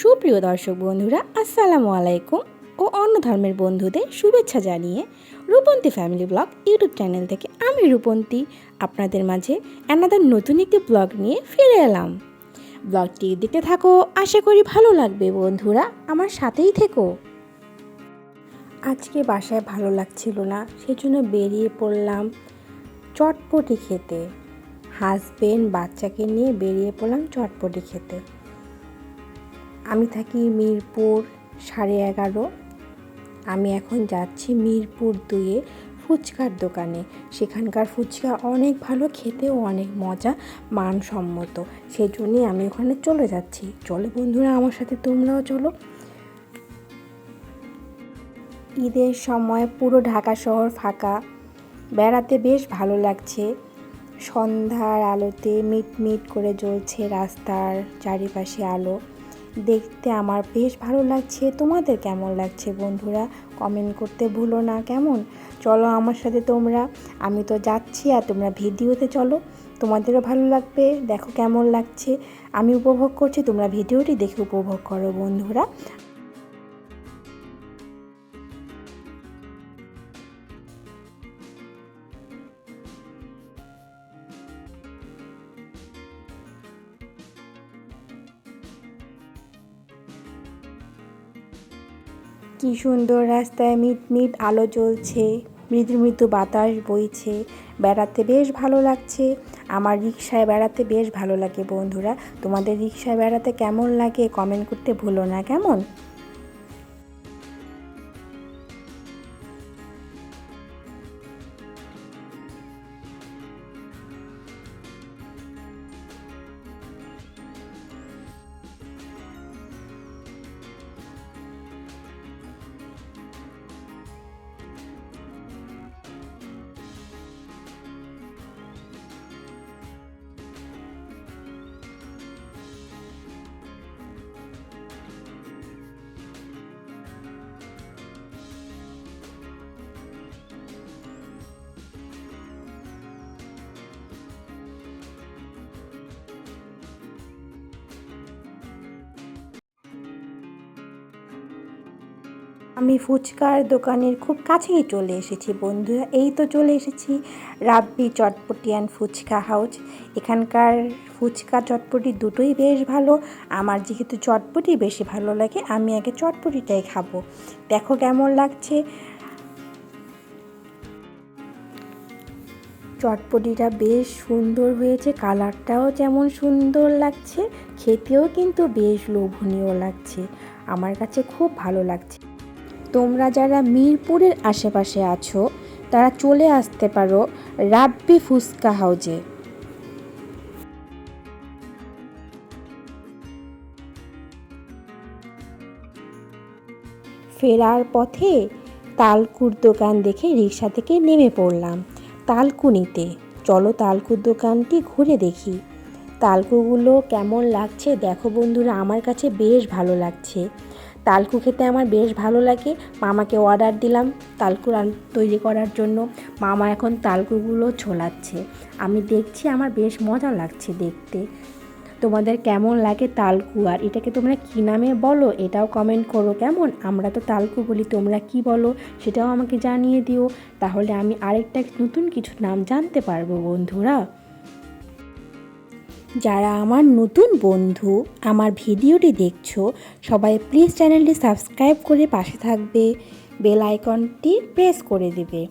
সুপ্রিয় দর্শক বন্ধুরা, আসসালামু আলাইকুম ও অন্য ধর্মের বন্ধুদের শুভেচ্ছা জানিয়ে Rupanti family blog YouTube channel থেকে আমি রূপন্তী আপনাদের মাঝে অ্যানাদার নতুন একটি ব্লগ নিয়ে ফিরে এলাম। ব্লগটি দেখতে থাকো, আশা করি ভালো লাগবে বন্ধুরা, আমার সাথেই থেকো। আজকে বাসায় ভালো লাগছিল না, সেজন্য বেরিয়ে পড়লাম চটপটি খেতে। হাজবেন্ড বাচ্চাকে নিয়ে বেরিয়ে পড়লাম চটপটি খেতে। আমি থাকি মিরপুর সাড়ে এগারো। আমি এখন যাচ্ছি মিরপুর দুয়ে ফুচকার দোকানে। সেখানকার ফুচকা অনেক ভালো, খেতেও অনেক মজা, মানসম্মত। সেই জন্যই আমি ওখানে চলে যাচ্ছি। চলো বন্ধুরা, আমার সাথে তোমরাও চলো। ঈদের সময় পুরো ঢাকা শহর ফাঁকা। বেড়াতে বেশ ভালো লাগছে। সন্ধ্যার আলোতে মিট মিট করে জ্বলছে রাস্তার চারিপাশে আলো। দেখতে আমার বেশ ভালো লাগছে। তোমাদের কেমন লাগছে বন্ধুরা? কমেন্ট করতে ভুলো না, কেমন? চলো আমার সাথে তোমরা। আমি তো যাচ্ছি আর তোমরা ভিডিওতে চলো। তোমাদেরও ভালো লাগবে, দেখো কেমন লাগছে। আমি উপভোগ করছি, তোমরা ভিডিওটি দেখে উপভোগ করো বন্ধুরা। কি সুন্দর রাস্তায় মিট মিট আলো জ্বলছে, মৃদু মৃদু বাতাস বইছে। বেড়াতে বেশ ভালো লাগছে। আমার রিক্সায় বেড়াতে বেশ ভালো লাগে বন্ধুরা। তোমাদের রিক্সায় বেড়াতে কেমন লাগে? কমেন্ট করতে ভুলো না, কেমন? আমি ফুচকার দোকানের খুব কাছেই চলে এসেছি বন্ধুরা এই তো চলে এসেছি রাব্বি চটপটি অ্যান্ড ফুচকা হাউস। এখানকার ফুচকা চটপটি দুটোই বেশ ভালো। আমার যেহেতু চটপটি বেশি ভালো লাগে, আমি আগে চটপটিটাই খাব। দেখো কেমন লাগছে। চটপটিটা বেশ সুন্দর হয়েছে, কালারটাও যেমন সুন্দর লাগছে, খেতেও কিন্তু বেশ লোভনীয় লাগছে। আমার কাছে খুব ভালো লাগছে। তোমরা যারা মিরপুরের আশেপাশে আছো, তারা চলে আসতে পারো রাব্বি ফুসকা হাউজে। ফেরার পথে তালকুর দোকান দেখে রিক্সা থেকে নেমে পড়লাম তালকুনিতে। চলো তালকুর দোকানটি ঘুরে দেখি। তালকুগুলো কেমন লাগছে দেখো বন্ধুরা, আমার কাছে বেশ ভালো লাগছে। তালকু খেতে আমার বেশ ভালো লাগে। মামাকে অর্ডার দিলাম তালকু তৈরি করার জন্য। মামা এখন তালকুগুলো ছোলাচ্ছে। আমি দেখছি আমার বেশ মজা লাগছে দেখতে। তোমাদের কেমন লাগে তালকু আর এটাকে তোমরা কী নামে বলো? এটাও কমেন্ট করো কেমন? আমরা তো তালকু বলি, তোমরা কি বলো? সেটাও আমাকে জানিয়ে দিও। তাহলে আমি আরেকটা নতুন কিছু নাম জানতে পারব বন্ধুরা। যারা আমার নতুন বন্ধু, আমার ভিডিওটি দেখছ, সবাই প্লিজ চ্যানেলটি সাবস্ক্রাইব করে পাশে থাকবে বেল আইকনটি প্রেস করে দেবে।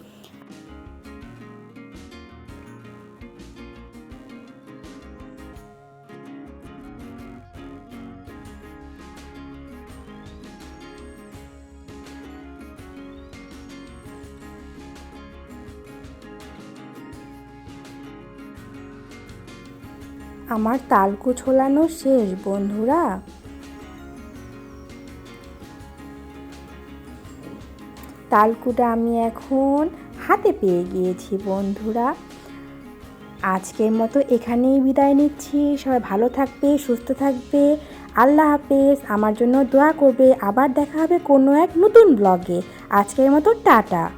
আমার তালকু ছোলানো শেষ, বন্ধুরা। তালকুটা আমি এখন হাতে পেয়ে গিয়েছি, বন্ধুরা। আজকের মতো এখানেই বিদায় নিচ্ছি। সবাই ভালো থাকবে, সুস্থ থাকবে। আল্লাহ হাফেজ। আমার জন্য দোয়া করবে। আবার দেখা হবে কোনো এক নতুন ব্লগে। আজকের মতো টাটা।